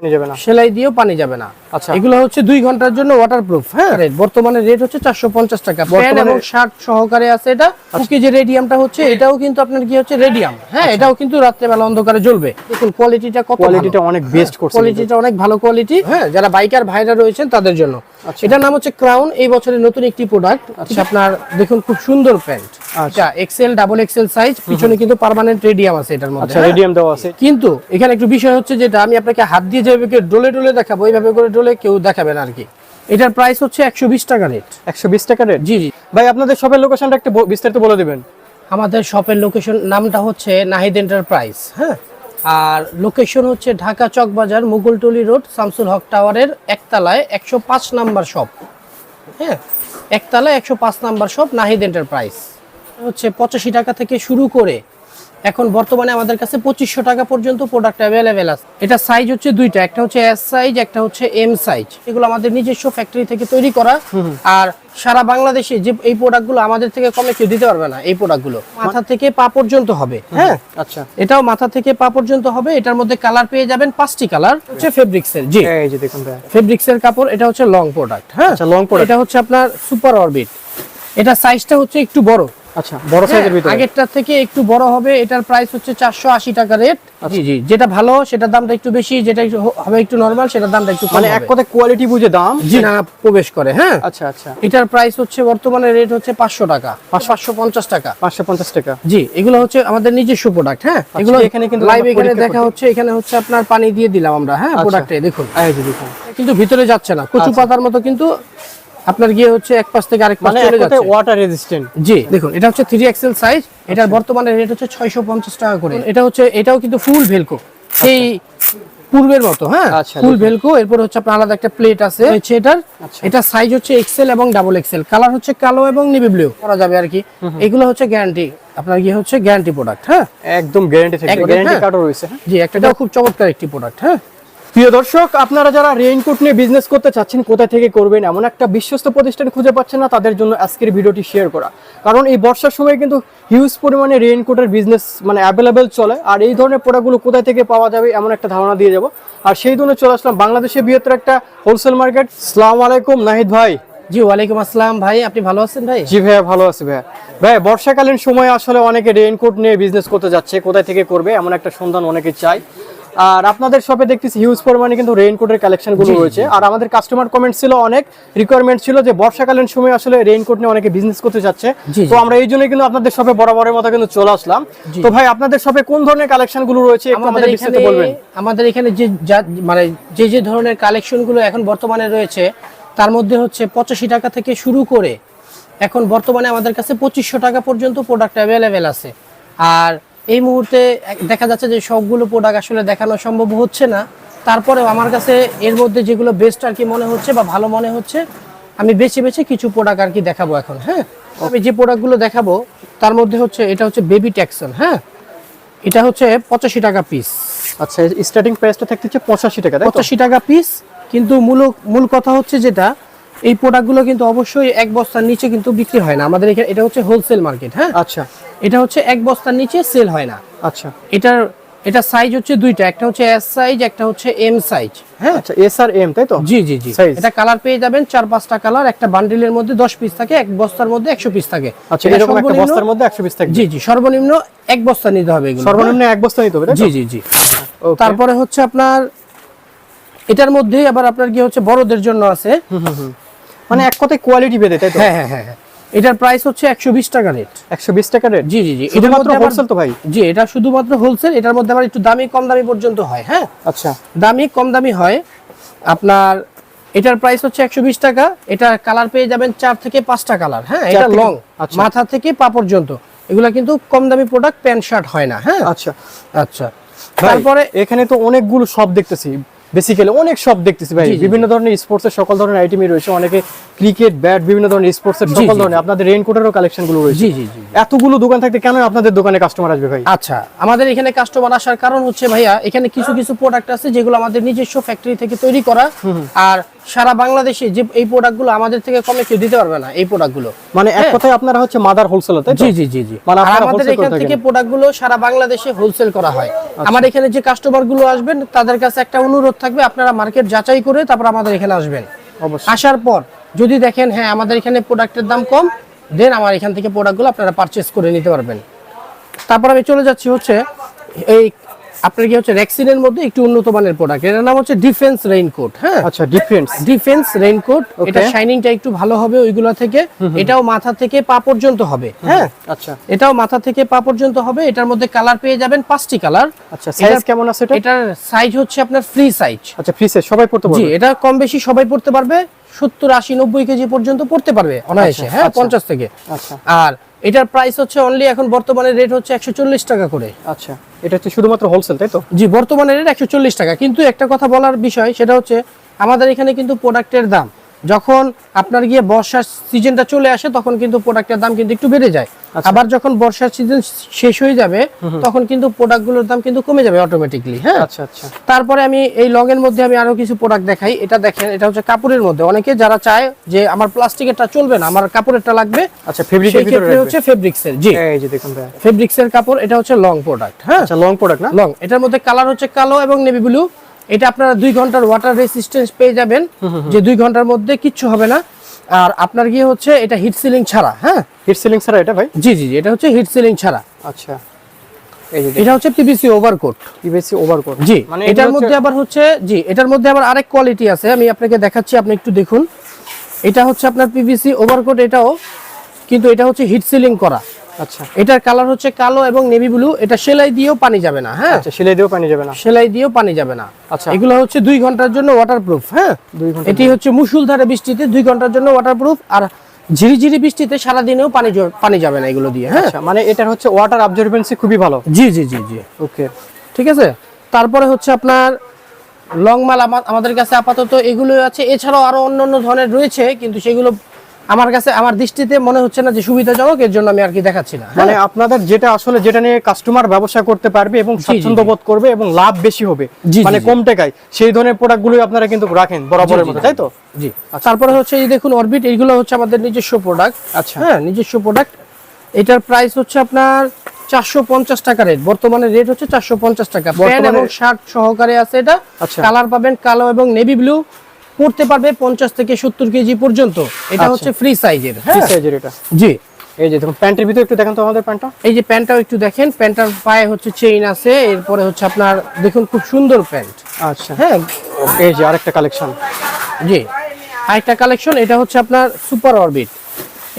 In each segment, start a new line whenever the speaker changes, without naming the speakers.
পানি যাবে না।
সেলাই দিয়েও পানি যাবে না।
আচ্ছা।
এগুলো হচ্ছে দুই ঘণ্টার জন্য ওয়াটারপ্রুফ হ্যাঁ? বর্তমানে রেট হচ্ছে চারশো পঞ্চাশ টাকা। এবং শার্ট সহকারে আছে এটা। কুকি যে রেডিয়ামটা হচ্ছে এটাও কিন্তু আপনার কি হচ্ছে রেডিয়াম হ্যাঁ? এটাও কিন্তু রাত্রেবেলা অন্ধকারে জ্বলবে। দেখুন কোয়ালিটিটা কত
কোয়ালিটিটা অনেক বেস্ট করছে
কোয়ালিটিটা অনেক ভালো কোয়ালিটি হ্যাঁ। যারা বাইকার ভাইরা রয়েছেন তাদের জন্য।
আচ্ছা।
এটার নাম হচ্ছে ক্রাউন এই বছরের নতুন একটি প্রোডাক্ট আচ্ছা। আপনার দেখুন খুব সুন্দর প্যান্ট আচ্ছা। এক্সেল ডাবল এক্সেল সাইজ পিছনে কিন্তু পার্মানেন্ট রেডিয়াম আছে এটার মধ্যে
আচ্ছা
হ্যাঁ?
রেডিয়াম দেওয়া আছে।
কিন্তু এখানে একটু বিষয় হচ্ছে যেটা আমি আপনাকে হাত দিয়ে যেভাবে ডোলে ডোলে দেখাবো এইভাবে করে ডোলে কেউ দেখাবে না আর কি। এটার প্রাইস হচ্ছে একশো বিশ টাকা রেট
একশো বিশ টাকা রেট
জি জি।
ভাই আপনাদের শপের লোকেশনটা একটু বিস্তারিত বলে দিবেন।
আমাদের শপের লোকেশন নামটা হচ্ছে নাহিদ এন্টারপ্রাইজ হ্যাঁ? আর লোকেশন হচ্ছে ঢাকা চকবাজার মুগলটলি রোড শামসুল হক টাওয়ারের একতলায় একশো পাঁচ নাম্বার শপ হ্যাঁ? একতলায় একশো পাঁচ নাম্বার শপ নাহিদ এন্টারপ্রাইজ হচ্ছে পঁচাশি টাকা থেকে শুরু করে এখন বর্তমানে আমাদের কাছে পঁচিশশো টাকা পর্যন্ত প্রোডাক্ট অ্যাভেলেবেল আছে। এটা সাইজ হচ্ছে দুইটা একটা হচ্ছে এস সাইজ একটা হচ্ছে এম সাইজ এগুলো আমাদের নিজস্ব ফ্যাক্টরি থেকে তৈরি করা। আর সারা বাংলাদেশে যে এই প্রোডাক্টগুলো আমাদের থেকে কমে কেউ দিতে পারবে না এই প্রোডাক্টগুলো মাথা থেকে পা পর্যন্ত হবে হ্যাঁ?
আচ্ছা।
এটাও মাথা থেকে পা পর্যন্ত হবে। এটার মধ্যে কালার পেয়ে যাবেন পাঁচটি কালার হচ্ছে ফেব্রিক্সের জি।
এই যে দেখুন
ফেব্রিক্সের কাপড় এটা হচ্ছে লং প্রোডাক্ট হ্যাঁ?
আচ্ছা, long product।
এটা হচ্ছে আপনার সুপার অরবিট এটা সাইজটা হচ্ছে একটু বড়।
আচ্ছা বড় সাইজের
হ্যাঁ,
ভিতরে?
আগেরটার থেকে একটু বড় হবে এটার প্রাইস হচ্ছে চারশো আশি টাকা রেট জি জি যেটা ভালো সেটার দামটা একটু বেশি যেটা একটু হ- হবে একটু নর্মাল দামটা একটু
মানে এক। কথা কোয়ালিটি বুঝে দাম?
জি না প্রবেশ করে হ্যাঁ।
আচ্ছা আচ্ছা।
এটার প্রাইস হচ্ছে বর্তমানে রেট হচ্ছে পাঁচশো টাকা। পাঁচশো পঞ্চাশ টাকা।
পাঁচশো পঞ্চাশ টাকা।
জি এগুলো হচ্ছে আমাদের নিজস্ব প্রোডাক্ট হ্যাঁ। এগুলো
আচ্ছা, এখানে কিন্তু
লাইভ এখানে দেখা হচ্ছে এখানে হচ্ছে আপনার পানি দিয়ে দিলাম আমরা হ্যাঁ
আচ্ছা।
প্রোডাক্টে দেখুন।
এই দেখুন।
কিন্তু ভিতরে যাচ্ছে না কচু পাতার মতো কিন্তু আপনার গিয়ে হচ্ছে এক পাশ থেকে আরেক পাশ
মানে
চলে যাচ্ছে।
ওয়াটার রেজিস্ট্যান্ট
জি দেখুন এটা হচ্ছে থ্রি এক্সেল সাইজ এটার বর্তমানে রেট হচ্ছে ছয়শো পঞ্চাশ টাকা করে। এটা হচ্ছে এটাও কিন্তু ফুল ভেলকো সেই পূর্বের মতো হ্যাঁ?
আচ্ছা,
ফুল ভেলকো এরপর হচ্ছে আপনার আলাদা একটা প্লেট আছে হচ্ছে এটার।
আচ্ছা।
এটা সাইজ হচ্ছে এক্সেল এবং ডাবল এক্সেল কালার হচ্ছে কালো এবং নেভি ব্লু করা যাবে আর কি। এগুলো হচ্ছে গ্যারান্টি আপনার গিয়ে হচ্ছে গ্যারান্টি প্রোডাক্ট হ্যাঁ?
একদম গ্যারান্টি
একদম,
গ্যারান্টি। কার্ডও রয়েছে হ্যাঁ?
জি একটা খুব চমৎকার একটি প্রোডাক্ট হ্যাঁ?
প্রিয় দর্শক আপনারা যারা রেইনকোট নিয়ে বিজনেস করতে চাচ্ছেন কোথা থেকে করবেন এমন একটা বিশ্বস্ত প্রতিষ্ঠান খুঁজে পাচ্ছেন না তাদের জন্য আজকের ভিডিওটি শেয়ার করা। কারণ এই বর্ষার সময় কিন্তু হিউজ পরিমাণে রেইনকোটের বিজনেস মানে অ্যাভেলেবেল চলে। আর এই ধরনের প্রোডাক্টগুলো কোথায় থেকে পাওয়া যাবে এমন একটা ধারণা দিয়ে যাব আর সেই জন্য চলে আসলাম বাংলাদেশের বৃহত্তর একটা হোলসেল মার্কেট সালাম আলাইকুম নাহিদ ভাই।
জি ওয়ালাইকুম আসসালাম ভাই আপনি ভালো আছেন ভাই?
জি ভাইয়া ভালো আছি ভাইয়া। ভাই বর্ষাকালীন সময় আসলে অনেকে রেইনকোট নিয়ে বিজনেস করতে যাচ্ছে কোথায় থেকে করবে এমন একটা সন্ধান অনেকে চাই আর আপনাদের শপে দেখতেছি হিউজ পরিমাণে কিন্তু রেইনকোটের কালেকশনগুলো রয়েছে। আর আমাদের কাস্টমার কমেন্ট ছিল অনেক রিকোয়ারমেন্ট ছিল যে বর্ষাকালীন সময় আসলে রেইনকোট নিয়ে অনেকে বিজনেস করতে যাচ্ছে। তো আমরা এই জন্য কিন্তু আপনাদের শপে বরাবরের মতো কিন্তু চলে আসলাম। তো ভাই আপনাদের শপে কোন ধরনের কালেকশনগুলো রয়েছে একটু
আমাদের
বিস্তারিত বলবেন।
আমাদের এখানে যে মানে যে যে ধরনের কালেকশনগুলো এখন বর্তমানে রয়েছে তার মধ্যে হচ্ছে পঁচাশি টাকা থেকে শুরু করে এখন বর্তমানে আমাদের কাছে পঁচিশশো টাকা পর্যন্ত প্রোডাক্ট অ্যাভেলেবেল আছে। আর এই মুহূর্তে দেখা যাচ্ছে যে সবগুলো প্রোডাক্ট আসলে দেখানো সম্ভব হচ্ছে না। তারপরেও আমার কাছে এর মধ্যে যেগুলো বেস্ট আর কি মনে হচ্ছে বা ভালো মনে হচ্ছে আমি বেছে বেছে কিছু প্রোডাক্ট আর কি দেখাবো এখন হ্যাঁ? আমি যে প্রোডাক্টগুলো দেখাবো তার মধ্যে হচ্ছে এটা হচ্ছে বেবি ট্যাক্সন হ্যাঁ? এটা হচ্ছে পঁচাশি টাকা পিস
আচ্ছা স্টার্টিং প্রাইসটা থাকতে হচ্ছে পঁচাশি টাকা
পঁচাশি টাকা পিস কিন্তু মূল মূল কথা হচ্ছে যেটা এই প্রোডাক্টগুলো কিন্তু অবশ্যই এক বস্তার নিচে কিন্তু বিক্রি হয় না। আমাদের এখানে এটা হচ্ছে হোলসেল মার্কেট হ্যাঁ?
আচ্ছা।
এটা হচ্ছে এক বস্তার নিচে সেল হয় না।
আচ্ছা।
এটার এটা সাইজ হচ্ছে দুইটা একটা হচ্ছে এস সাইজ একটা হচ্ছে এম সাইজ হ্যাঁ?
আচ্ছা এস আর এম তাই তো?
জি জি জি। এটা কালার পেয়ে যাবেন চার পাঁচটা কালার একটা বান্ডিলের মধ্যে দশ পিস থাকে এক বস্তার মধ্যে একশো পিস থাকে।
আচ্ছা এরকম একটা বস্তার মধ্যে একশো পিস থাকবে।
জি জি সর্বনিম্ন এক বস্তা নিতে হবে এগুলো?
সর্বনিম্ন এক বস্তা নিতে হবে
জি জি জি। তারপরে হচ্ছে আপনার এটার মধ্যে আবার আপনার কি হচ্ছে বড়দের জন্য আছে।
মানে এক কথায় কোয়ালিটি বেঁধে তাই তো?
হ্যাঁ হ্যাঁ হ্যাঁ হ্যাঁ। এটার প্রাইস হচ্ছে একশো বিশ টাকা রেট
একশো বিশ টাকা রেট
জি জি জি। এটার
শুধুমাত্র
মধ্যে
হোলসেল তো ভাই?
জি এটা শুধুমাত্র হোলসেল এটার মধ্যে আবার একটু দামি কম দামি পর্যন্ত হয় হ্যাঁ?
আচ্ছা।
দামি কম দামি হয়। আপনার এটার প্রাইস হচ্ছে একশো বিশ টাকা। এটা কালার পেয়ে যাবেন চার থেকে পাঁচটা কালার হ্যাঁ? এটা লং
আচ্ছা।
মাথা থেকে পা পর্যন্ত। এগুলা কিন্তু কম দামি প্রোডাক্ট প্যান্ট শার্ট হয় না হ্যাঁ?
আচ্ছা।
আচ্ছা।
তারপরে এখানে তো অনেকগুলো সব দেখতেছি। বেসিক্যালি অনেক শপ দেখতেছি ভাই। বিভিন্ন ধরনের স্পোর্টস এর সকল ধরনের আইটেমই রয়েছে। অনেকে ক্রিকেট ব্যাট বিভিন্ন ধরনের স্পোর্টসের
জি,
সকল ধরনের আপনাদের রেইনকোটেরও কালেকশনগুলো রয়েছে। এতগুলো দোকান থাকতে কেন আপনাদের দোকানে কাস্টমার আসবে ভাই?
আচ্ছা আমাদের এখানে কাস্টমার আসার কারণ হচ্ছে ভাইয়া এখানে কিছু কিছু প্রোডাক্ট আছে যেগুলো আমাদের নিজস্ব ফ্যাক্টরি থেকে তৈরি করা। আর সারা বাংলাদেশে যে এই প্রোডাক্টগুলো আমাদের থেকে কমে কেউ দিতে পারবে না এই প্রোডাক্টগুলো
মানে এক কথায় আপনারা হচ্ছে মাদার হোলসেলার তাই
জি জি জি জি।
মানে
আমাদের এখান থেকে
থাকেন?
প্রোডাক্টগুলো সারা বাংলাদেশে হোলসেল করা হয়। আমার এখানে যে কাস্টমারগুলো আসবেন তাদের কাছে একটা অনুরোধ থাকবে আপনারা মার্কেট যাচাই করে তারপর আমাদের এখানে আসবেন। আসার পর যদি দেখেন হ্যাঁ আমাদের এখানে প্রোডাক্টের দাম কম দেন আমার এখান থেকে প্রোডাক্টগুলো আপনারা পারচেস করে নিতে পারবেন। তারপর আমি চলে যাচ্ছি হচ্ছে এই আপনার কি হচ্ছে রেক্সিনের মধ্যে একটু উন্নত মানের প্রোডাক্ট এটার নাম হচ্ছে ডিফেন্স রেইনকোট হ্যাঁ?
আচ্ছা ডিফারেন্স
ডিফেন্স রেইনকোট এটা শাইনিংটা একটু ভালো হবে ওইগুলো থেকে। এটাও মাথা থেকে পা পর্যন্ত হবে হ্যাঁ?
আচ্ছা।
এটাও মাথা থেকে পা পর্যন্ত হবে এটার মধ্যে কালার পেয়ে যাবেন পাঁচটি কালার
আচ্ছা সাইজ কেমন আছে এটা?
এটার সাইজ হচ্ছে আপনার ফ্রি সাইজ
আচ্ছা ফ্রি সাইজ সবাই পড়তে
জি
পারবে?
এটা কম বেশি সবাই পড়তে পারবে সত্তর আশি নব্বই কেজি পর্যন্ত পড়তে পারবে অনায়াসে হ্যাঁ?
আচ্ছা।
পঞ্চাশ থেকে।
আচ্ছা।
আর এটার প্রাইস হচ্ছে অনলি এখন বর্তমানে রেট হচ্ছে একশো চল্লিশ টাকা করে।
আচ্ছা এটা হচ্ছে শুধুমাত্র হোলসেল তাই তো?
জি বর্তমানে রেট একশো চল্লিশ টাকা। কিন্তু একটা কথা বলার বিষয় সেটা হচ্ছে আমাদের এখানে কিন্তু প্রোডাক্টের দাম। যখন আপনার গিয়ে বর্ষার সিজনটা চলে আসে তখন কিন্তু প্রোডাক্টের দাম কিন্তু একটু বেড়ে যায়। আবার যখন বর্ষার সিজন শেষ হয়ে যাবে তখন কিন্তু প্রোডাক্টগুলোর দাম কিন্তু কমে যাবে অটোমেটিকলি হ্যাঁ?
আচ্ছা আচ্ছা।
তারপরে আমি এই লং এর মধ্যে আমি আরও কিছু প্রোডাক্ট দেখাই। এটা দেখেন এটা হচ্ছে কাপড়ের মধ্যে। অনেকে যারা চায় যে আমার প্লাস্টিকেরটা চলবে না আমার কাপড়েরটা লাগবে
আচ্ছা ফেব্রিকের ভিতরে
হচ্ছে ফেব্রিক্স এর জি।
এই যে দেখুন ভাই।
ফেব্রিক্স এর কাপড় এটা হচ্ছে লং প্রোডাক্ট হ্যাঁ?
আচ্ছা লং প্রোডাক্ট না?
লং এটার মধ্যে কালার হচ্ছে কালো এবং নেভি ব্লু এটা আপনারা দুই ঘণ্টার ওয়াটার রেসিস্টেন্স পেয়ে যাবেন। যে দুই ঘণ্টার মধ্যে কিচ্ছু হবে না। আর আপনার গিয়ে হচ্ছে এটা হিট সিলিং ছাড়া হ্যাঁ?
হিট সিলিং ছাড়া এটা ভাই?
জি জি জি, এটা হচ্ছে হিট সিলিং ছাড়া।
আচ্ছা।
এটা হচ্ছে পিভিসি ওভারকোট
পিভিসি ওভারকোট
জি
মানে
এটার মধ্যে আবার হচ্ছে জি এটার মধ্যে আবার আরেক কোয়ালিটি আছে আমি আপনাকে দেখাচ্ছি আপনি একটু দেখুন। এটা হচ্ছে আপনার পিভিসি ওভারকোট এটাও কিন্তু এটা হচ্ছে হিট সিলিং করা।
আচ্ছা।
এটার কালার হচ্ছে কালো এবং নেভি ব্লু। এটা সেলাই দিয়েও পানি যাবে না হ্যাঁ?
আচ্ছা সেলাই দিয়েও পানি যাবে না।
সেলাই দিয়েও পানি যাবে না।
আচ্ছা।
এগুলো হচ্ছে দুই ঘণ্টার জন্য ওয়াটারপ্রুফ হ্যাঁ? এটি হচ্ছে মুসুলধারে বৃষ্টিতে দুই ঘণ্টার জন্য ওয়াটারপ্রুফ আর ঝিরিঝিরি বৃষ্টিতে সারা দিনেও পানি পানি যাবে না এগুলো দিয়ে হ্যাঁ?
আচ্ছা মানে এটার হচ্ছে ওয়াটার অবজারভেন্সি খুবই ভালো।
জি জি জি জি।
ওকে।
ঠিক আছে? তারপরে হচ্ছে আপনার লং মাল আমা- আমাদের কাছে আপাতত এগুলো আছে। এছাড়াও আরও অন্য অন্য ধরনের রয়েছে কিন্তু সেগুলো আমার কাছে আমার দৃষ্টিতে মনে হচ্ছে না যে সুবিধাজনক এর জন্য আমি আর কি দেখাচ্ছি না?
মানে আপনাদের যেটা আসলে যেটা নিয়ে কাস্টমার ব্যবসা করতে পারবে এবং স্বাচ্ছন্দ্য বোধ করবে এবং লাভ বেশি হবে মানে কম টাকায় সেই ধরনের প্রোডাক্টগুলোই আপনারা কিন্তু রাখেন বরাবরের মতো তাই তো?
জি। তারপরে হচ্ছে এই দেখুন অরবিট এইগুলো হচ্ছে আমাদের নিজস্ব প্রোডাক্ট
আচ্ছা।
হ্যাঁ নিজস্ব প্রোডাক্ট এটার প্রাইস হচ্ছে আপনার চারশো পঞ্চাশ টাকা রেট বর্তমানে রেট হচ্ছে চারশো পঞ্চাশ টাকা। প্যান্ট এবং শার্ট সহকারে আছে এটা।
আচ্ছা।
কালার পাবেন কালো এবং নেভি ব্লু পড়তে পারবে পঞ্চাশ থেকে সত্তর কেজি পর্যন্ত। এটা
আচ্ছা।
হচ্ছে ফ্রি সাইজের হ্যাঁ?
সাইজের এটা।
জি।
এই যে দেখুন প্যান্টের ভিতরে একটু দেখেন তো আমাদের প্যান্টটা।
এই যে প্যান্টটাও একটু দেখেন প্যান্টটার পায়ে হচ্ছে চেইন আছে এরপরে হচ্ছে আপনার দেখুন খুব সুন্দর প্যান্ট।
আচ্ছা।
হ্যাঁ?
এই যে আরেকটা কালেকশন।
জি। আরেকটা কালেকশন এটা হচ্ছে আপনার সুপার অরবিট।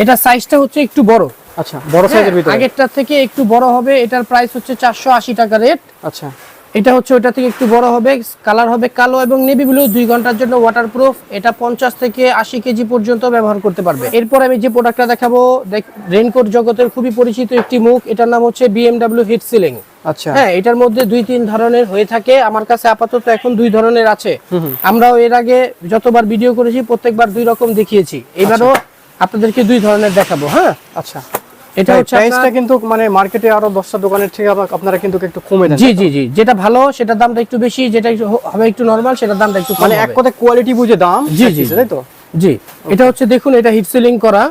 এটা সাইজটা হচ্ছে একটু বড়।
আচ্ছা বড় সাইজের
হ্যাঁ,
ভিতরে।
আগেরটার থেকে একটু বড় হবে এটার প্রাইস হচ্ছে চারশো আশি টাকা রেট
আচ্ছা।
এটা হচ্ছে ওটা থেকে একটু বড় হবে কালার হবে কালো এবং নেভি ব্লু দুই ঘণ্টার জন্য ওয়াটারপ্রুফ এটা পঞ্চাশ থেকে আশি কেজি পর্যন্ত ব্যবহার করতে পারবে। এরপর আমি যে প্রোডাক্টটা দেখাবো দেখ রেনকোট জগতের খুবই পরিচিত একটি মুখ। এটার নাম হচ্ছে বিএমডাব্লিউ হিট সিলিং
আচ্ছা।
হ্যাঁ এটার মধ্যে দুই তিন ধরনের হয়ে থাকে। আমার কাছে আপাতত এখন দুই ধরনের আছে। আমরাও এর আগে যতবার ভিডিও করেছি প্রত্যেকবার দুই রকম দেখিয়েছি। এবারও আপনাদেরকে দুই ধরনের দেখাবো হ্যাঁ?
আচ্ছা।
এটা হচ্ছে
প্রাইসটা কিন্তু মানে মার্কেটে আরও দশটা দোকানের থেকে আপনারা কিন্তু একটু কমে দেন।
জি জি জি। যেটা ভালো সেটার দামটা একটু বেশি যেটা হবে একটু নরমাল সেটার দামটা একটু
মানে এক। কথায় কোয়ালিটি বুঝে দাম
জি, জি,
তাই তো?
জি। এটা হচ্ছে দেখুন এটা হিট সিলিং করা।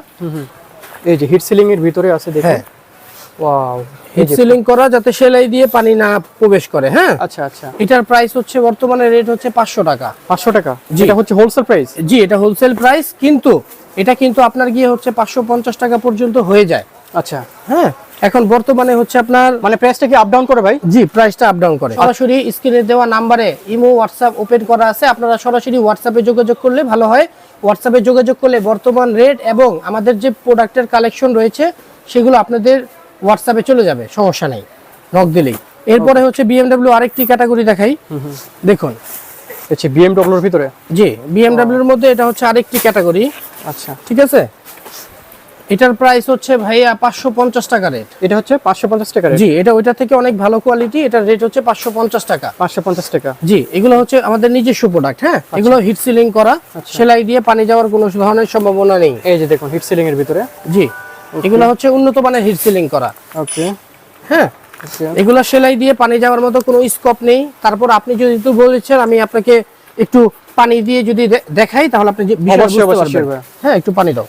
এই যে হিট সিলিং এর ভিতরে আছে দেখুন। ওয়াও
হিট সিলিং করা যাতে সেলাই দিয়ে পানি না প্রবেশ করে হ্যাঁ?
আচ্ছা আচ্ছা।
এটার প্রাইস হচ্ছে বর্তমানে রেট হচ্ছে পাঁচশো টাকা।
পাঁচশো টাকা? এটা হচ্ছে হোলসেল প্রাইস
জি এটা হোলসেল প্রাইস কিন্তু এটা কিন্তু আপনার গিয়ে হচ্ছে পাঁচশো পঞ্চাশ টাকা পর্যন্ত হয়ে যায়।
আচ্ছা।
হ্যাঁ এখন বর্তমানে হচ্ছে আপনার
মানে প্রাইসটা কি আপ ডাউন করে ভাই?
জি প্রাইসটা আপ ডাউন করে। সরাসরি স্ক্রিনে দেওয়া নাম্বারে ইমো হোয়াটসঅ্যাপ ওপেন করা আছে। আপনারা সরাসরি হোয়াটসঅ্যাপে যোগাযোগ করলে ভালো হয়। হোয়াটসঅ্যাপে যোগাযোগ করলে বর্তমান রেট এবং আমাদের যে প্রোডাক্টের কালেকশন রয়েছে সেগুলো আপনাদের হোয়াটসঅ্যাপে চলে যাবে সমস্যা নেই। নক দিলেই। এরপরে হচ্ছে বিএমডব্লিউ আরেকটি ক্যাটাগরি দেখাই। দেখুন।
হচ্ছে বিএমডব্লিউ এর ভিতরে?
জি বিএমডব্লিউর মধ্যে এটা হচ্ছে আরেকটি ক্যাটাগরি
আচ্ছা।
ঠিক আছে? এটার প্রাইস হচ্ছে ভাইয়া পাঁচশো পঞ্চাশ টাকা রেট
এটা হচ্ছে পাঁচশো পঞ্চাশ টাকা
জি এটা ওইটা থেকে অনেক ভালো কোয়ালিটি এটার রেট হচ্ছে পাঁচশো পঞ্চাশ টাকা।
পাঁচশো পঞ্চাশ টাকা।
জি এগুলো হচ্ছে আমাদের নিজস্ব প্রোডাক্ট হ্যাঁ? এগুলো হিট সিলিং করা সেলাই দিয়ে পানি যাওয়ার কোনো ধরনের সম্ভাবনা নেই।
এই যে দেখুন হিট সিলিং এর ভিতরে।
জি এগুলো হচ্ছে উন্নত মানের হিট সিলিং করা।
ওকে
হ্যাঁ? এগুলো সেলাই দিয়ে পানি যাওয়ার মতো কোনো স্কোপ নেই। তারপর আপনি যদি একটু বলেছেন আমি আপনাকে একটু পানি দিয়ে যদি দেখাই তাহলে আপনি হ্যাঁ একটু পানি দাও।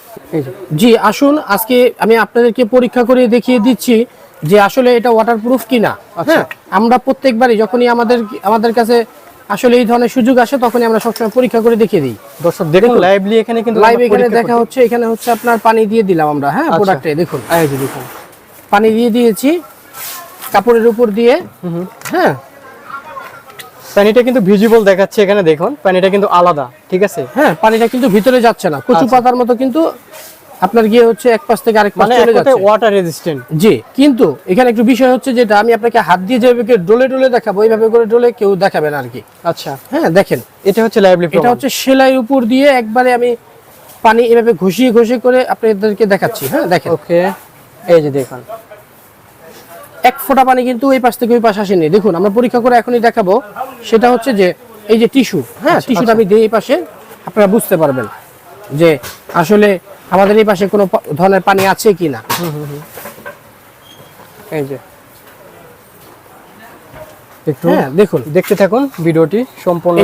জি আসুন আজকে আমি আপনাদেরকে পরীক্ষা করে দেখিয়ে দিচ্ছি যে আসলে এটা ওয়াটারপ্রুফ কিনা। হ্যাঁ আমরা প্রত্যেকবারই যখনই আমাদের আমাদের কাছে আসলে এই ধরনের সুযোগ আসে তখনই আমরা সবসময় পরীক্ষা করে দেখিয়ে দিই।
দর্শক দেখুন লাইভলি এখানে কিন্তু
লাইভ এখানে দেখা হচ্ছে এখানে হচ্ছে আপনার পানি দিয়ে দিলাম আমরা হ্যাঁ
আচ্ছা।
প্রোডাক্টে দেখুন।
করতে- দেখুন।
পানি দিয়ে দিয়েছি কাপড়ের উপর দিয়ে হ্যাঁ
পানিটা কিন্তু ভিজিবল দেখাচ্ছে এখানে দেখুন পানিটা কিন্তু আলাদা ঠিক আছে?
হ্যাঁ পানিটা কিন্তু ভিতরে যাচ্ছে না কচু পাতার মতো কিন্তু আপনার গিয়ে হচ্ছে এক পাশ থেকে আরেক পাশ
মানে
চলে যাচ্ছে।
ওয়াটার রেজিস্ট্যান্ট
জি কিন্তু এখানে একটু বিষয় হচ্ছে যেটা আমি আপনাকে হাত দিয়ে যেভাবে ডলে ডলে দেখাবো এইভাবে করে ডলে কেউ দেখাবে না আর কি
আচ্ছা।
হ্যাঁ দেখেন
এটা হচ্ছে লাইভলি
এটা হচ্ছে সেলাই উপর দিয়ে একবারে আমি পানি এভাবে ঘষিয়ে ঘষিয়ে করে আপনাদেরকে দেখাচ্ছি। হ্যাঁ দেখেন।
ওকে এই যে দেখুন।
এক ফোঁটা পানি কিন্তু এই পাশ থেকে ওই পাশে আসেনি। দেখুন আমরা পরীক্ষা করে এখনই দেখাবো। সেটা হচ্ছে যে এই যে টিস্যু হ্যাঁ টিস্যুটা আমি দিই এই পাশে আপনারা বুঝতে পারবেন যে আসলে আমাদের এই পাশে কোনো ধরনের পানি আছে কি না
এই যে। একটু
হ্যাঁ দেখুন।
দেখতে থাকুন ভিডিওটি সম্পূর্ণ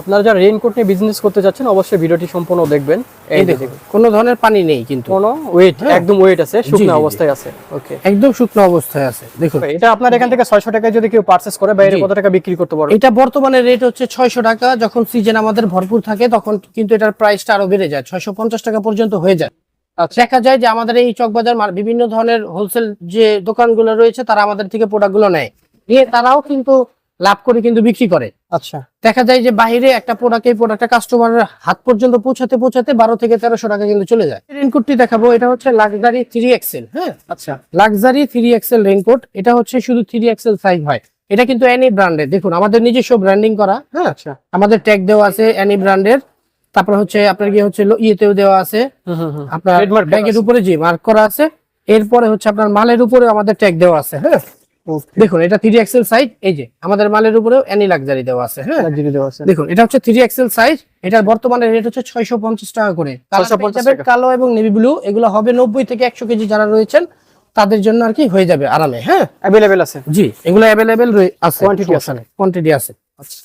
আপনারা যারা রেইনকোট নিয়ে বিজনেস করতে যাচ্ছেন অবশ্যই ভিডিওটি সম্পূর্ণ দেখবেন। এই
দেখুন। কোনো ধরনের পানি নেই কিন্তু।
কোনো ওয়েট
হ্যাঁ।
একদম ওয়েট আছে শুকনো। অবস্থায় আছে। ওকে
একদম শুকনো অবস্থায় আছে। দেখুন।
এটা আপনার এখান থেকে 600 টাকায় যদি কেউ পারচেজ করে বাইরে কত টাকা বিক্রি করতে পারবে?
এটা বর্তমানে রেট হচ্ছে ছয়শো টাকা। যখন সিজন আমাদের ভরপুর থাকে তখন কিন্তু এটার প্রাইসটা আরও বেড়ে যায়। ছয়শো পঞ্চাশ টাকা পর্যন্ত হয়ে যায়।
আচ্ছা।
দেখা যায় যে আমাদের এই চকবাজার বিভিন্ন ধরনের হোলসেল যে দোকানগুলো রয়েছে তারা আমাদের থেকে প্রোডাক্টগুলো নেয়। নিয়ে তারাও কিন্তু লাভ করে কিন্তু বিক্রি করে।
আচ্ছা।
দেখা যায় যে বাইরে একটা প্রোডাক্ট এই প্রোডাক্টটা কাস্টমারের হাত পর্যন্ত পৌঁছাতে পৌঁছাতে বারো থেকে তেরোশো টাকা কিন্তু চলে যায়। রেনকোটটি দেখাবো এটা হচ্ছে লাক্সারি থ্রি এক্সেল হ্যাঁ?
আচ্ছা।
লাক্সারি থ্রি এক্সেল রেনকোট এটা হচ্ছে শুধু থ্রি এক্সেল সাইজ হয়। এটা কিন্তু এনি ব্র্যান্ডের দেখুন আমাদের নিজস্ব ব্র্যান্ডিং করা হ্যাঁ?
আচ্ছা।
আমাদের ট্যাগ দেওয়া আছে এনি ব্র্যান্ডের তারপর হচ্ছে আপনার কি হচ্ছে ইয়েতেও দেওয়া আছে। আপনার ব্যাগের উপরে জি মার্ক করা আছে এরপরে হচ্ছে আপনার মালের উপরে আমাদের ট্যাগ দেওয়া আছে হ্যাঁ. দেখুন এটা থ্রি এক্সেল সাইজ এই যে আমাদের মালের উপরেও অ্যানি লাক্সারি দেওয়া আছে হ্যাঁ?
লাক্সারি দেওয়া আছে।
দেখুন এটা হচ্ছে থ্রি এক্সেল সাইজ এটার বর্তমানে রেট হচ্ছে ছয়শো পঞ্চাশ টাকা করে। কালো এবং নেভি ব্লু এগুলো হবে নব্বই থেকে একশো কেজি যারা রয়েছেন তাদের জন্য আর কি হয়ে যাবে আরামে হ্যাঁ?
অ্যাভেলেবেল আছে।
জি এগুলো অ্যাভেলেবেল আছে
কোয়ান্টিটি আছে।
কোয়ান্টিটি আছে।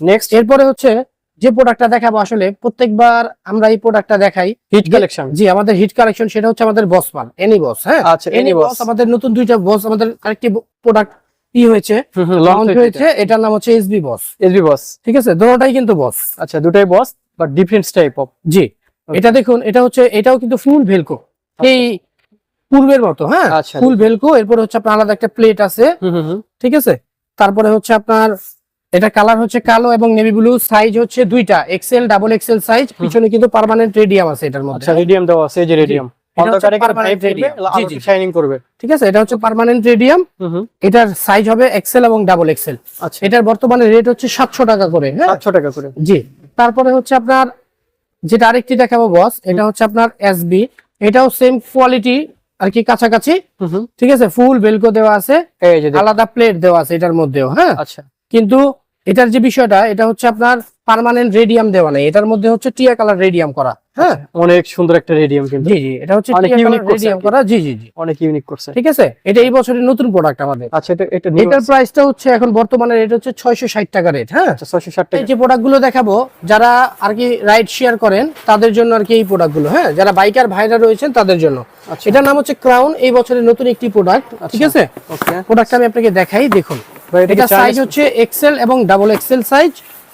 নেক্সট
এরপরে হচ্ছে যে প্রোডাক্টটা দেখাবো আসলে প্রত্যেকবার আমরা এই প্রোডাক্টটা দেখাই
হিট কালেকশন
জি আমাদের হিট কালেকশন সেটা হচ্ছে আমাদের বস মাল এনি বস হ্যাঁ?
আচ্ছা
এনি বস আমাদের নতুন দুইটা বস আমাদের আরেকটি প্রোডাক্ট ই হয়েছে লঞ্চ হয়েছে এটার নাম হচ্ছে এসবি বস
এসবি বস
ঠিক আছে? দুটোটাই কিন্তু বস
আচ্ছা দুটাই boss but different type of
জি। এটা দেখুন এটা হচ্ছে এটাও কিন্তু ফুল ভেলকো এই পূর্বের মতো হ্যাঁ?
আচ্ছা।
ফুল ভেলকো এরপরে হচ্ছে আপনার আলাদা একটা প্লেট আছে। ঠিক আছে? তারপরে হচ্ছে আপনার এটা কালার হচ্ছে কালো এবং নেভি ব্লু সাইজ হচ্ছে দুইটা। এক্সেল ডাবল এক্সেল সাইজ পিছনে কিন্তু পার্মানেন্ট রেডিয়াম আছে এটার মধ্যে।
আচ্ছা রেডিয়াম দেওয়া আছে যে রেডিয়াম অন্ধকারে কিন্তু
permanent
পাইপ
জি, জি।
শাইনিং করবে।
ঠিক আছে? এটা হচ্ছে পার্মানেন্ট রেডিয়াম
হুম হুম।
এটার সাইজ হবে এক্সেল এবং ডাবল এক্সেল
আচ্ছা।
এটার বর্তমানে রেট হচ্ছে সাতশো টাকা করে হ্যাঁ?
700 টাকা করে।
জি। তারপরে হচ্ছে আপনার যেটা আরেকটি দেখাবো বস এটা হচ্ছে আপনার এসবি এটাও সেম কোয়ালিটি আর কি কাছাকাছি। ঠিক আছে? ফুল বেলকো দেওয়া আছে। আলাদা প্লেট দেওয়া আছে এটার মধ্যেও হ্যাঁ?
আচ্ছা।
কিন্তু এটার যে বিষয়টা এটা হচ্ছে আপনার পার্মানেন্ট রেডিয়াম দেওয়া নেই। এটার মধ্যে হচ্ছে টিয়া কালার রেডিয়াম করা। হ্যাঁ?
অনেক সুন্দর একটা রেডিয়াম কিন্তু।
জি জি এটা হচ্ছে
অনেক করছে
রেডিয়াম করা। জি জি জি।
অনেক ইউনিক করছে।
ঠিক আছে? এটা এই বছরের নতুন প্রোডাক্ট আমাদের।
আচ্ছা এটা এটা
এটার প্রাইসটা হচ্ছে এখন বর্তমানে রেট হচ্ছে ছয়শো ষাট টাকা রেট হ্যাঁ?
আচ্ছা 660
এই
টাকা।
যে প্রোডাক্টগুলো দেখাবো যারা আর কি রাইড শেয়ার করেন তাদের জন্য আর কি এই প্রোডাক্টগুলো হ্যাঁ? যারা বাইকার ভাইরা রয়েছেন তাদের জন্য।
আচ্ছা।
এটার নাম হচ্ছে ক্রাউন এই বছরের নতুন একটি প্রোডাক্ট ঠিক আছে?
ওকে
প্রোডাক্টটা আমি আপনাকে দেখাই দেখুন।
এটা
সাইজ হচ্ছে এক্সেল এবং ডাবল এক্সেল সাইজ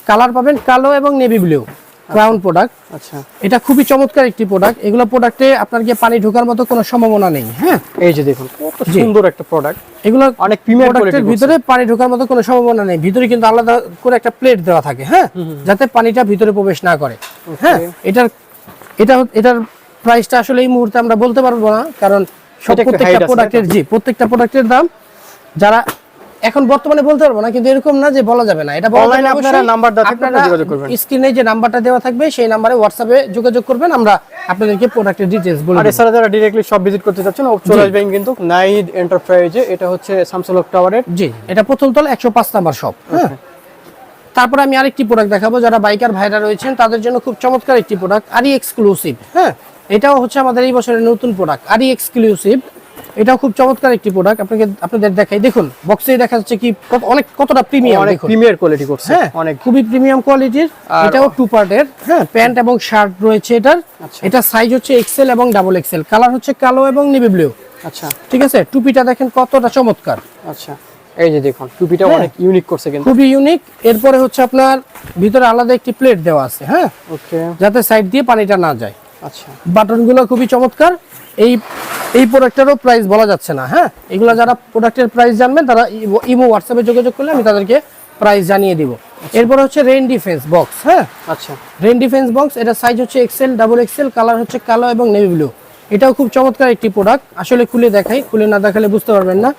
কালার পাবেন কালো এবং নেভি ব্লু ক্রাউন প্রোডাক্ট
আচ্ছা।
এটা খুবই চমৎকার একটি প্রোডাক্ট এগুলো প্রোডাক্টে আপনার গিয়ে পানি ঢোকার মতো কোনো সম্ভাবনা নেই হ্যাঁ?
এই যে দেখুন কত সুন্দর একটা প্রোডাক্ট
এগুলো
অনেক প্রিমিয়ার
প্রোডাক্টের ভিতরে পানি ঢোকার মতো কোনো সম্ভাবনা নেই। ভিতরে কিন্তু আলাদা করে একটা প্লেট দেওয়া থাকে হ্যাঁ? যাতে পানিটা ভিতরে প্রবেশ না করে হ্যাঁ? এটার এটা এটার প্রাইসটা আসলে এই মুহূর্তে আমরা বলতে পারব না কারণ প্রত্যেকটা প্রোডাক্টের জি প্রত্যেকটা প্রোডাক্টের দাম যারা এখন বর্তমানে বলতে পারব না কিন্তু এরকম না যে বলা যাবে না। এটা
এ আপনারা নাম্বার দেওয়া থাকবে, যোগাযোগ করবেন।
স্ক্রিনে যে নাম্বারটা দেওয়া থাকবে সেই নাম্বারে হোয়াটসঅ্যাপে যোগাযোগ করবেন আমরা আপনাদেরকে প্রোডাক্টের ডিটেইলস বলে
আর। এছাড়া যারা ডিরেক্টলি সব ভিজিট করতে চাচ্ছেন চলে আসবেন কিন্তু নাইদ এন্টারপ্রাইজে এটা হচ্ছে স্যামসাং টাওয়ারের
জি এটা প্রথম তল একশো পাঁচ নাম্বার শপ হ্যাঁ। তারপরে আমি আরেকটি প্রোডাক্ট দেখাবো যারা বাইকার ভাইরা রয়েছেন তাদের জন্য খুব চমৎকার একটি প্রোডাক্ট আরই এক্সক্লুসিভ হ্যাঁ। এটাও হচ্ছে আমাদের এই বছরের নতুন প্রোডাক্ট আরই এক্সক্লুসিভ এটাও খুব চমৎকার একটি প্রোডাক্ট আপনাকে আপনাদের দেখাই। দেখুন বক্সে দেখা যাচ্ছে কি অনেক কতটা প্রিমিয়াম
অনেক প্রিমিয়ার কোয়ালিটি করছে।
হ্যাঁ
অনেক।
খুবই প্রিমিয়াম কোয়ালিটির এটাও টু পার্টের হ্যাঁ। প্যান্ট এবং শার্ট রয়েছে এটার।
আচ্ছা।
এটা সাইজ হচ্ছে এক্সেল এবং ডাবল এক্সেল কালার হচ্ছে কালো এবং নেভি ব্লু
আচ্ছা।
ঠিক আছে? টুপিটা দেখেন কতটা চমৎকার।
আচ্ছা। এই যে দেখুন টুপিটা
হ্যাঁ।
অনেক ইউনিক করছে কিন্তু।
খুবই ইউনিক এরপরে হচ্ছে আপনার ভিতরে আলাদা একটি প্লেট দেওয়া আছে হ্যাঁ।
ওকে
যাতে সাইড দিয়ে পানিটা না যায়।
আচ্ছা।
বাটনগুলো খুবই চমৎকার। এই এই প্রোডাক্টেরও প্রাইস বলা যাচ্ছে না হ্যাঁ? এগুলো যারা প্রোডাক্টের প্রাইস জানবেন তারা ইমো- হোয়াটসঅ্যাপে যোগাযোগ করলে আমি তাদেরকে প্রাইস জানিয়ে দিব। এরপর হচ্ছে রেইন ডিফেন্স বক্স হ্যাঁ?
আচ্ছা।
রেন ডিফেন্স বক্স এটা সাইজ হচ্ছে এক্সেল ডাবল এক্সেল কালার হচ্ছে কালো এবং নেভি ব্লু এটাও খুব চমৎকার একটি প্রোডাক্ট আসলে খুলে দেখাই খুলে না দেখালে বুঝতে পারবেন না।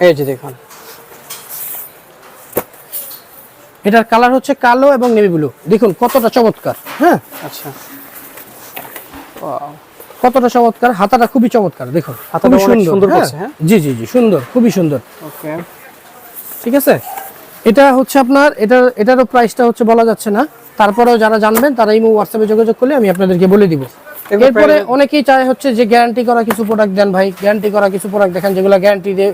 এই যে দেখুন।
এটার কালার হচ্ছে কালো এবং নেভি ব্লু দেখুন কতটা চমৎকার হ্যাঁ?
আচ্ছা.
কতটা চমৎকার? হাতাটা খুবই চমৎকার দেখুন। খুবই
সুন্দর।
হ্যাঁ?
হ্যাঁ?
জি জি জি সুন্দর খুবই সুন্দর। ঠিক আছে? এটা হচ্ছে আপনার এটার এটারও প্রাইসটা হচ্ছে বলা যাচ্ছে না। তারপরেও যারা জানবেন তারা ইমো হোয়াটসঅ্যাপে যোগাযোগ করলে আমি আপনাদেরকে বলে দিব। এরপরে অনেকেই চায় হচ্ছে যে গ্যারান্টি করা কিছু প্রোডাক্ট দেন ভাই। গ্যারান্টি করা কিছু প্রোডাক্ট দেখেন যেগুলো গ্যারান্টি দিয়ে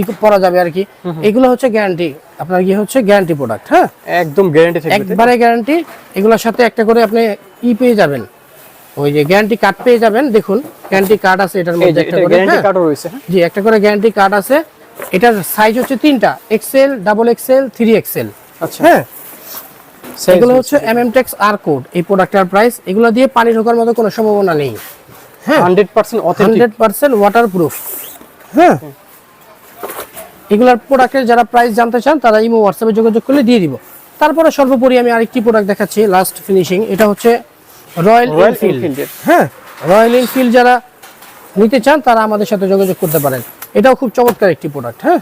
ই করা যাবে আর কি। এগুলো হচ্ছে গ্যারান্টি আপনার কি হচ্ছে গ্যারান্টি প্রোডাক্ট হ্যাঁ?
একদম গ্যারান্টি?
একবারে গ্যারান্টি এগুলোর সাথে একটা করে আপনি ই পেয়ে যাবেন। ওই যে গ্যারান্টি কার্ড পেয়ে যাবেন দেখুন গ্যারান্টি কার্ড আছে এটার মধ্যে একটা করে
গ্যারান্টি? কার্ডও রয়েছে হ্যাঁ?
জি একটা করে গ্যারান্টি কার্ড আছে। এটার সাইজ হচ্ছে তিনটা XL double XL three XL
আচ্ছা।
হ্যাঁ? এগুলো। হচ্ছে এমএম টেক্স আর কোড এই প্রোডাক্টের প্রাইস এগুলো দিয়ে পানি ঢোকার মতো কোনো সম্ভাবনা নেই। হ্যাঁ?
100% অথেন্টিক
হান্ড্রেড পার্সেন্ট ওয়াটারপ্রুফ হ্যাঁ? এগুলার প্রোডাক্টের যারা প্রাইস জানতে চান তারা ইমো হোয়াটসঅ্যাপে যোগাযোগ করলে দিয়ে দিব। তারপরে সর্বোপরি আমি আরেকটি প্রোডাক্ট দেখাচ্ছি লাস্ট ফিনিশিং এটা হচ্ছে রয়্যাল এনফিল্ড হ্যাঁ রয়্যাল এনফিল্ড যারা নিতে চান তারা আমাদের সাথে যোগাযোগ করতে পারেন। এটাও খুব চমৎকার একটি প্রোডাক্ট হ্যাঁ?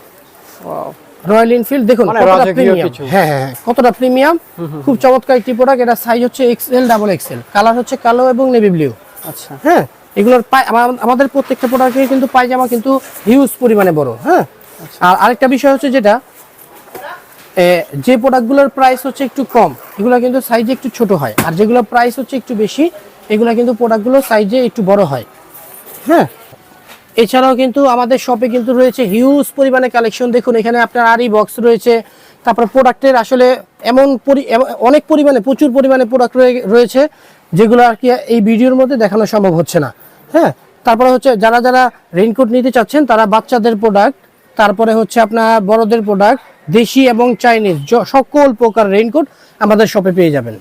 রয়্যাল এনফিল্ড দেখুন
মানে
কতটা প্রিমিয়াম হ্যাঁ হ্যাঁ হ্যাঁ, কতটা প্রিমিয়াম খুব চমৎকার একটি প্রোডাক্ট এটা সাইজ হচ্ছে এক্সেল ডাবল এক্সেল কালার হচ্ছে কালো এবং নেভি ব্লু
আচ্ছা।
হ্যাঁ এগুলোর পায় আমাদের প্রত্যেকটা প্রোডাক্টের কিন্তু পায়জামা কিন্তু হিউজ পরিমাণে বড় হ্যাঁ? আর আরেকটা বিষয় হচ্ছে যেটা যে প্রোডাক্টগুলোর প্রাইস হচ্ছে একটু কম, এগুলো কিন্তু সাইজে একটু ছোট হয়। আর যেগুলো প্রাইস হচ্ছে একটু বেশি, এগুলো কিন্তু প্রোডাক্টগুলো সাইজে একটু বড় হয়। হ্যাঁ? এছাড়াও কিন্তু আমাদের শপে কিন্তু রয়েছে হিউজ পরিমাণে কালেকশন দেখুন, এখানে আপনার আরি বক্স রয়েছে। তারপর প্রোডাক্টের আসলে এমন অনেক পরিমাণে, প্রচুর পরিমাণে প্রোডাক্ট রয়েছে, যেগুলো আর কি এই ভিডিওর মধ্যে দেখানো সম্ভব হচ্ছে না। হ্যাঁ? তারপরে হচ্ছে, যারা যারা রেইনকোট নিতে চাচ্ছেন, তারা বাচ্চাদের প্রোডাক্ট তারপরে হচ্ছে আপনার বড়দের প্রোডাক্ট দেশি এবং চাইনিজ সকল প্রকার রেইনকোট আমাদের শপে পেয়ে যাবেন।